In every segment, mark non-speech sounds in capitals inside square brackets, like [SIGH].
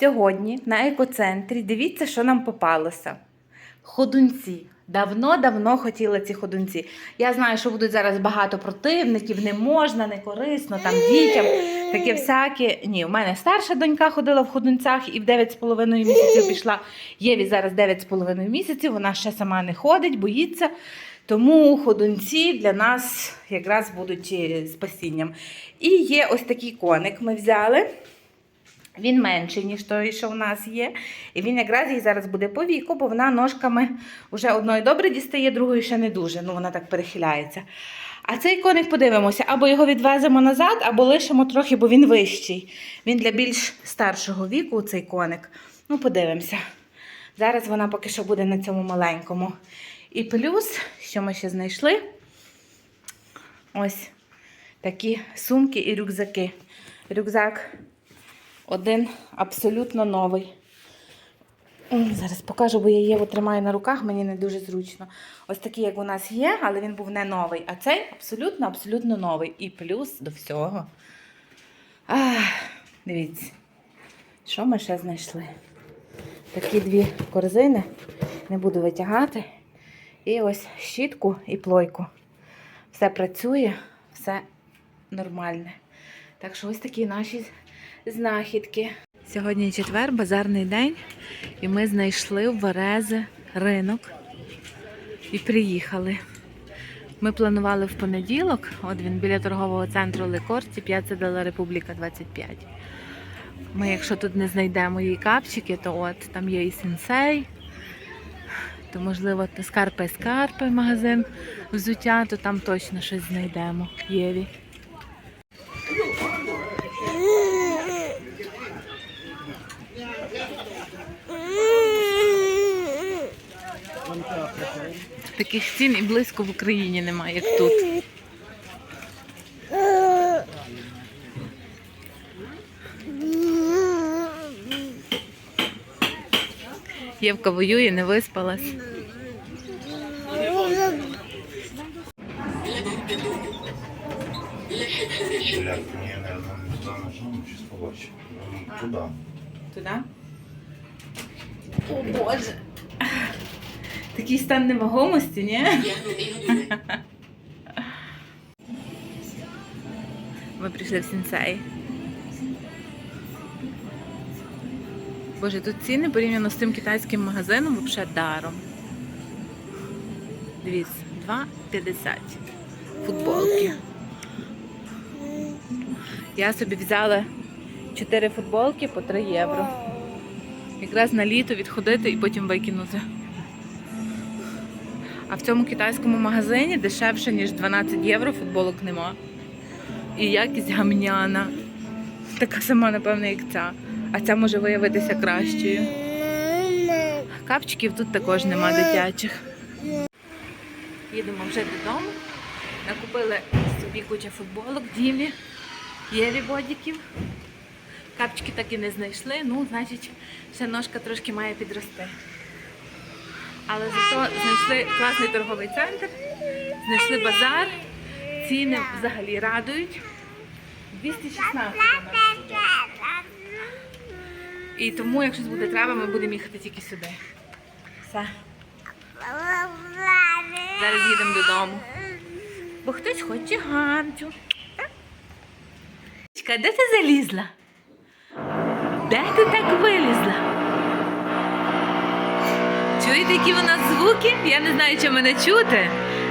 Сьогодні на екоцентрі дивіться, що нам попалося. Ходунці. Давно-давно хотіла ці ходунці. Я знаю, що будуть зараз багато противників, не можна, не корисно, там дітям, таке всяке. Ні, у мене старша донька ходила в ходунцях і в 9,5 місяців пішла. Єві зараз 9,5 місяців, вона ще сама не ходить, боїться. Тому ходунці для нас якраз будуть е, спасінням. І є ось такий коник ми взяли. Він менший, ніж той, що в нас є. І він якраз їй зараз буде по віку, бо вона ножками вже одної добре дістає, другої ще не дуже. Ну, вона так перехиляється. А цей коник подивимося, або його відвеземо назад, або лишимо трохи, бо він вищий. Він для більш старшого віку, цей коник. Ну, подивимося. Зараз вона поки що буде на цьому маленькому. І плюс, що ми ще знайшли, ось такі сумки і рюкзаки. Рюкзак один абсолютно новий. Зараз покажу, бо я його тримаю на руках, мені не дуже зручно. Ось такий, як у нас є, але він був не новий. А цей абсолютно, абсолютно новий. І плюс до всього. Ах, дивіться, що ми ще знайшли? Такі дві корзини. Не буду витягати. І ось щітку і плойку. Все працює, все нормальне. Так що ось такі наші знахідки. Сьогодні четвер, базарний день, і ми знайшли в Варези ринок і приїхали. Ми планували в понеділок, от він біля торгового центру Лекорці, П'яця Дела Републіка 25. Ми, якщо тут не знайдемо її капчики, то от там є і сенсей, то можливо то скарпи скарпи магазин взуття, то там точно щось знайдемо. Єві. Таких цін і близько в Україні немає, як тут. Євка воює, не виспалась. Туди. Туди? О Боже. Такий стан невагомості, ні? Ми прийшли в сінсей. Боже, тут ціни порівняно з тим китайським магазином взагалі даром. Дивіться, 2,50 футболки. Я собі взяла 4 футболки по 3 євро. Якраз на літо відходити і потім викинути. А в цьому китайському магазині дешевше, ніж 12 євро футболок нема. І якість гамняна. Така сама, напевно, як ця. А ця може виявитися кращою. Капчиків тут також нема дитячих. Їдемо вже додому. Накупили собі куча футболок, діві, єві бодіків. Капчики так і не знайшли, ну, значить, ще ножка трошки має підрости. Але зато знайшли класний торговий центр, знайшли базар, ціни взагалі радують. 216 у нас тут. І тому, якщо буде треба, ми будемо їхати тільки сюди. Все. Зараз їдемо додому. Бо хтось хоче ганчу. Де ти залізла? Де ти так вилізла? Чуєте, які у нас звуки? Я не знаю, чи мене чути.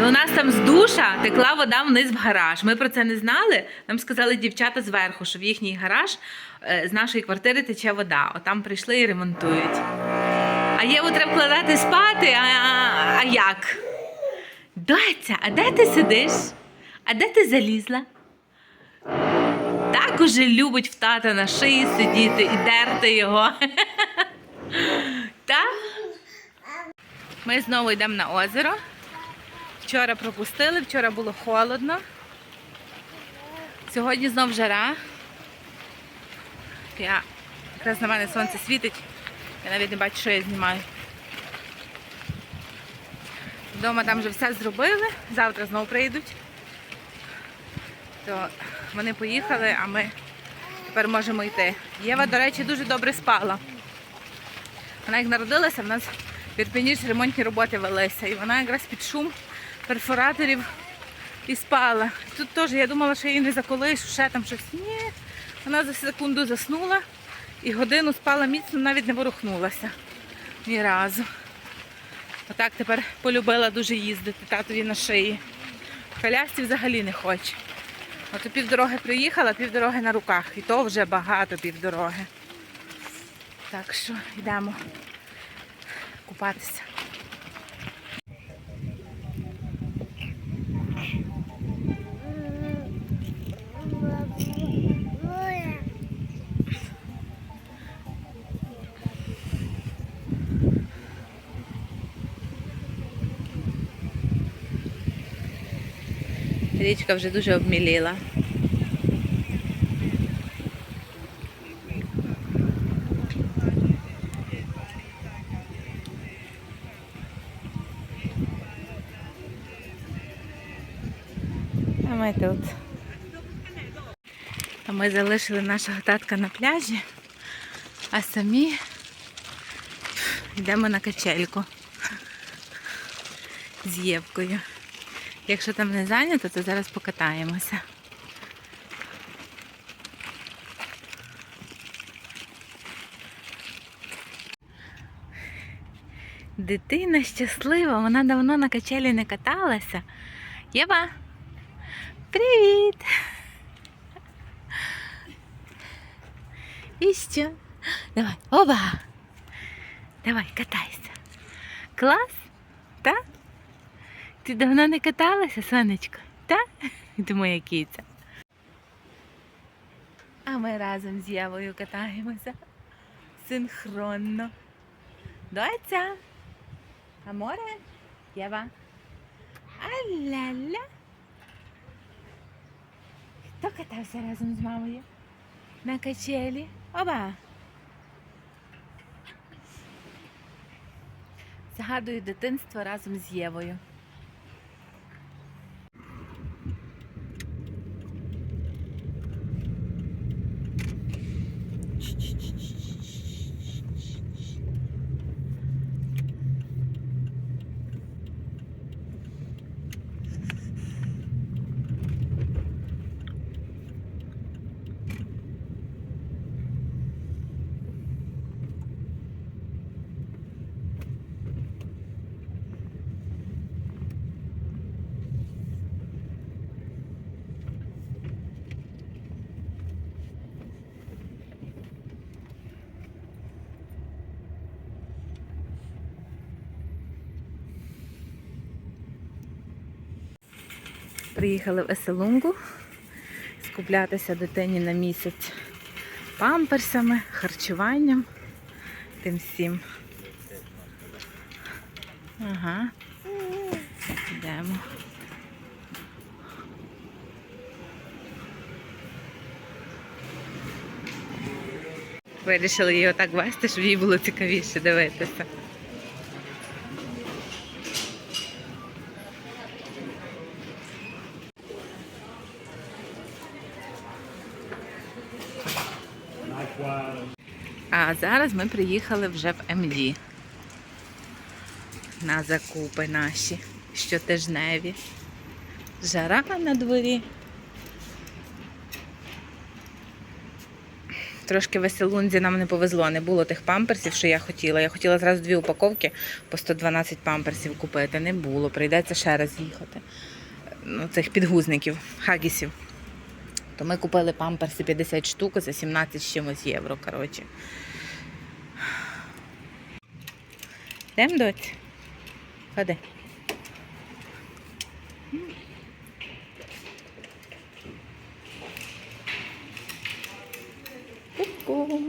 Ну, у нас там з душа текла вода вниз в гараж. Ми про це не знали. Нам сказали дівчата зверху, що в їхній гараж е, з нашої квартири тече вода. Отам прийшли і ремонтують. А Єву треба вкладати спати, а, а як? Доця, а де ти сидиш? А де ти залізла? Так уже любить в тата на шиї сидіти і дерти його. [LAUGHS] Так? Ми знову йдемо на озеро. Вчора пропустили, вчора було холодно. Сьогодні знов жара. Я, якраз на мене сонце світить. Я навіть не бачу, що я знімаю. Вдома там вже все зробили, завтра знову прийдуть. То вони поїхали, а ми Тепер можемо йти. Єва, до речі, дуже добре спала. Вона як народилася, в нас в ремонтні роботи велися. І вона якраз під шум перфораторів і спала. Тут теж я думала, що її не заколишу, ще там щось. Ні. Вона за секунду заснула і годину спала міцно, навіть не ворухнулася ні разу. Отак тепер полюбила дуже їздити татові на шиї. В колясці взагалі не хоче. От півдороги приїхала, півдороги на руках. І то вже багато півдороги. Так що йдемо купатися. Річка вже дуже обміліла. Тут. А ми залишили нашого татка на пляжі, а самі йдемо на качельку з Євкою. Якщо там не зайнято, то зараз покатаємося. Дитина щаслива, вона давно на качелі не каталася. Єва, привіт! І що? Давай, оба! Давай, катайся. Клас? Так? Ти давно не каталася, сонечко? Так? Ти моя киця. А ми разом з Євою катаємося. Синхронно. Доця. Аморе? Єва. А-ля-ля. Катався разом з мамою? На качелі? Оба. Згадую дитинство разом з Євою. Приїхали в Еселунгу скуплятися дитині на місяць памперсами, харчуванням, тим всім. Ага. Йдемо. Вирішили її отак вести, щоб їй було цікавіше дивитися. А зараз ми приїхали вже в МД на закупи наші щотижневі. Жара на дворі. Трошки Веселунзі нам не повезло, не було тих памперсів, що я хотіла. Я хотіла зразу дві упаковки по 112 памперсів купити. Не було. Прийдеться ще раз їхати. Ну, цих підгузників, хагісів. То ми купили памперси 50 штук за 17 з чимось євро. Коротше. Değil mi Dört? Hadi. Kuku.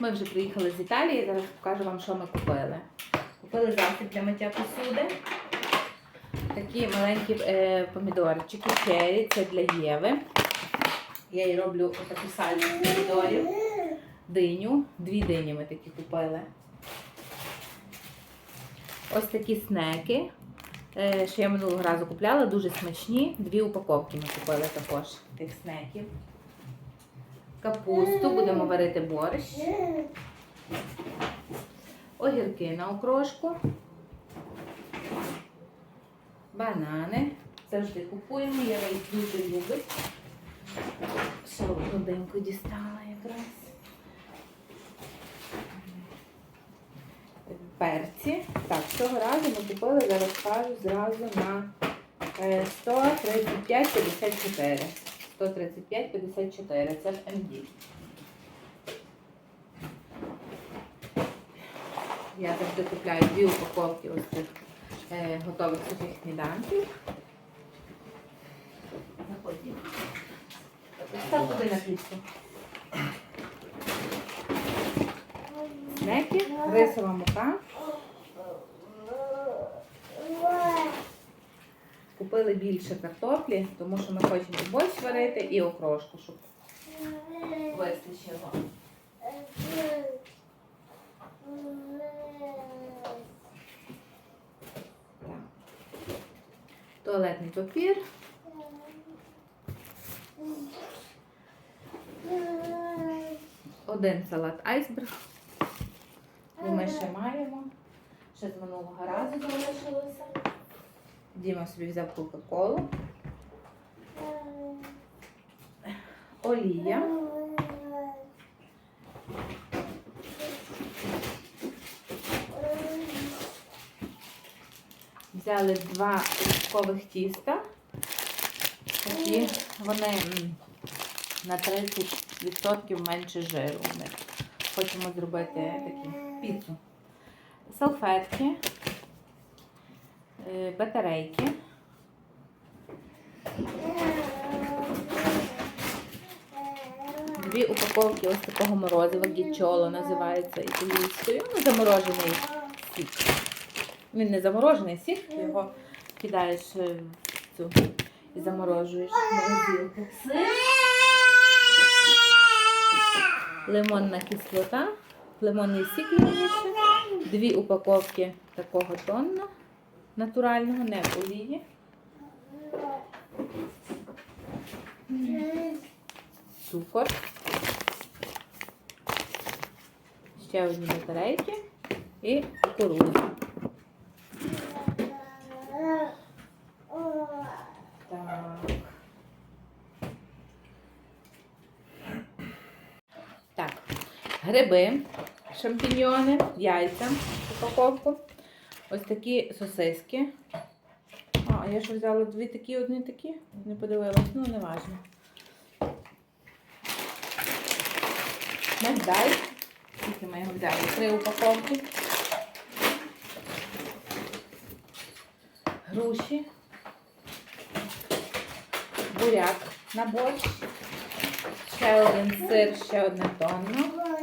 Ми вже приїхали з Італії, зараз покажу вам, що ми купили. Купили засіб для миття посуди. Такі маленькі е, помідорчики, черрі, це для Єви. Я їй роблю таку сальну з помідорів. Диню. Дві дині ми такі купили. Ось такі снеки. Е, що я минулого разу купляла, дуже смачні. Дві упаковки ми купили також тих снеків. Капусту, будемо варити борщ. Огірки на окрошку. Банани. Завжди купуємо, я їх дуже любить. Ще одну дістала якраз. Перці. Так, цього разу ми купили, зараз кажу, зразу на е, 135,54. 135,54. Це в МД. Я завжди купляю дві упаковки ось цих е, готових сухих сніданків. Заходимо. Став туди на плівку. Снеки, рисова мука. Купили більше картоплі, тому що ми хочемо і борщ варити і окрошку, щоб вистачило. Туалетний папір. Один салат айсберг. Ми ще маємо. Ще з минулого разу залишилося. Діма собі взяв Кока-Колу. Олія. Взяли два річкових тіста. Такі вони на 30% менше жиру. Хочемо зробити такі піцу. Салфетки, батарейки. Дві упаковки ось такого морозива, гічоло називається італійською. Ну, заморожений сік. Він не заморожений сік, його кидаєш е, в цю і заморожуєш морозилку. Лимонна кислота, лимонний сік дві упаковки такого тонна натурального, не в олії. Цукор. Ще одні батарейки і кукурудза. Так. Так. Гриби, шампіньйони, яйця, упаковку. Ось такі сосиски. А, я що взяла дві такі, одні такі? Не подивилась, ну не важно. Мигдаль. Скільки ми його взяли? Три упаковки. Груші. Буряк на борщ. Ще один сир, ще одне тонно.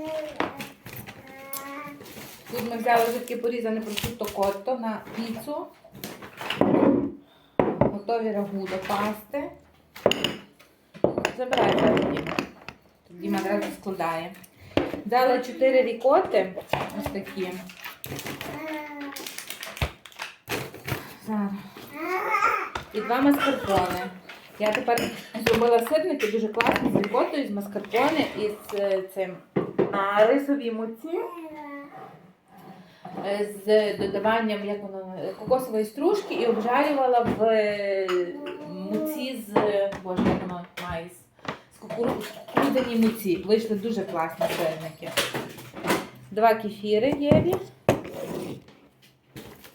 Тут ми взяли вже таке порізане prosciutto котто на піцу. Готові рагу до пасти. Забирай зараз Діма. Тут Діма одразу складає. Взяла 4 рікоти. Ось такі. Зараз. І два маскарпоне. Я тепер зробила сирники дуже класні з рікотою, з маскарпоне і з е, цим на рисовій муці. Е, З додаванням як воно, кокосової стружки і обжарювала в е, муці з боже, як воно майс. З кукурудзяній муці. Вийшли дуже класні сирники. Два кефіри Єві.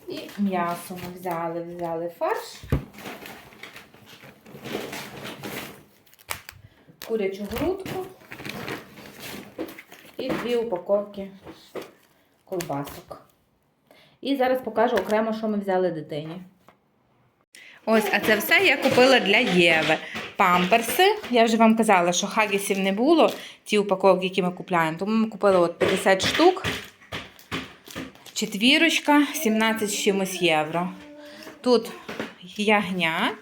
І м'ясо ми взяли, взяли фарш. Курячу грудку і дві упаковки колбасок. І зараз покажу окремо, що ми взяли дитині. Ось, а це все я купила для Єви. памперси. Я вже вам казала, що хагісів не було, ті упаковки, які ми купляємо. Тому ми купили от 50 штук. Четвірочка, 17 з чимось євро. Тут ягня,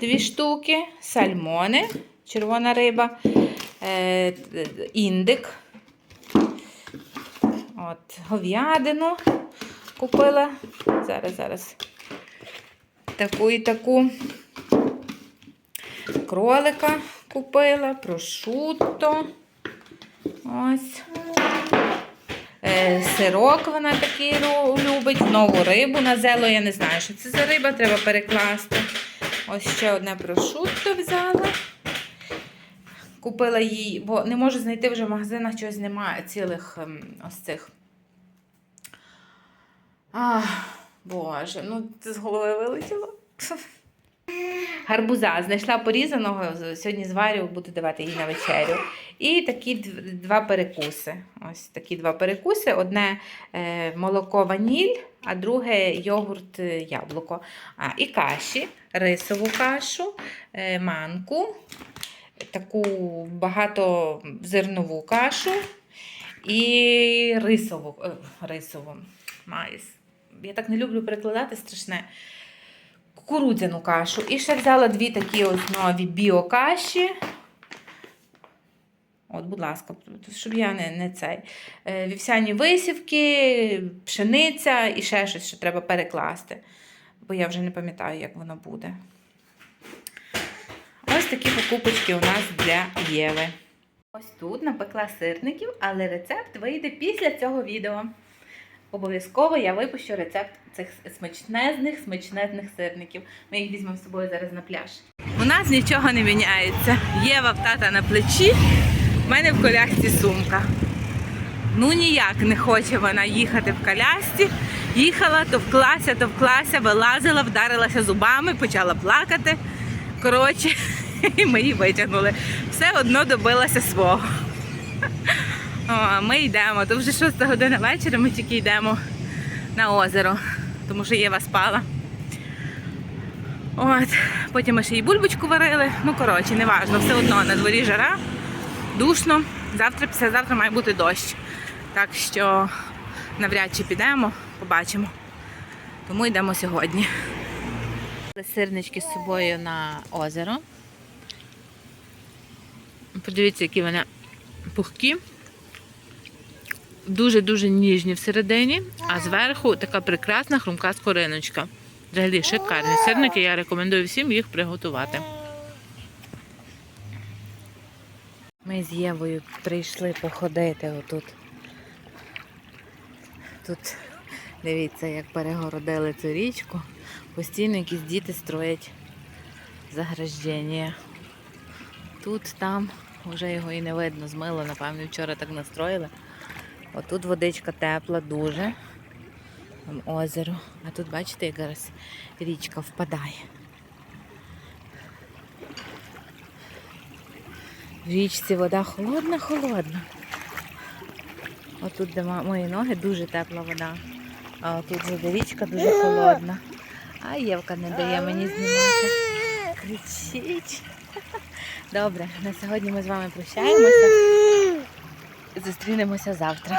дві штуки, сальмони, червона риба, е, індик. От, говядину купила. Зараз, зараз. Таку і таку. Кролика купила, прошутто. Ось. Е, сирок вона такий любить, нову рибу на зело. Я не знаю, що це за риба, треба перекласти. Ось ще одне прошутто взяла. Купила їй, бо не можу знайти вже в магазинах чогось немає цілих ем, ось цих. Ах, Боже, ну це з голови вилетіло. Гарбуза знайшла порізаного, сьогодні зварю, буду давати їй на вечерю. І такі два перекуси. Ось такі два перекуси. Одне е, молоко ваніль, а друге йогурт е, яблуко. А, і каші, рисову кашу, е, манку, таку багатозернову кашу і рисову. рисову. Майс. Я так не люблю перекладати страшне кукурудзяну кашу. І ще взяла дві такі ось нові біокаші. От, будь ласка, щоб я не, не цей. Е, Вівсяні висівки, пшениця і ще щось, що треба перекласти. Бо я вже не пам'ятаю, як воно буде. Ось такі покупочки у нас для Єви. Ось тут напекла сирників, але рецепт вийде після цього відео. Обов'язково я випущу рецепт цих смачнезних, смачнезних сирників. Ми їх візьмемо з собою зараз на пляж. У нас нічого не міняється. Єва в тата на плечі, в мене в колясці сумка. Ну ніяк не хоче вона їхати в колясці. Їхала, товклася, товклася, вилазила, вдарилася зубами, почала плакати. Коротше, [LAUGHS] і ми її витягнули. Все одно добилася свого. О, ми йдемо. То вже 6 година вечора, ми тільки йдемо на озеро, тому що Єва спала. От, потім ми ще й бульбочку варили. Ну, коротше, неважно, все одно на дворі жара, душно. Завтра, післязавтра має бути дощ. Так що навряд чи підемо, побачимо. Тому йдемо сьогодні. Сирнички з собою на озеро. Подивіться, які вони пухкі дуже-дуже ніжні всередині, а зверху така прекрасна хрумка скориночка. Взагалі шикарні сирники, я рекомендую всім їх приготувати. Ми з Євою прийшли походити отут. Тут дивіться, як перегородили цю річку. Постійно якісь діти строять заграждення. Тут, там, вже його і не видно, змило, напевно, вчора так настроїли. Отут водичка тепла дуже. Там озеро. А тут, бачите, як зараз річка впадає. В річці вода холодна-холодна. Отут, де мої ноги, дуже тепла вода. А отут вже річка дуже холодна. А Євка не дає мені знімати. Кричить. [LAUGHS] Добре, на сьогодні ми з вами прощаємося. Зустрінемося завтра.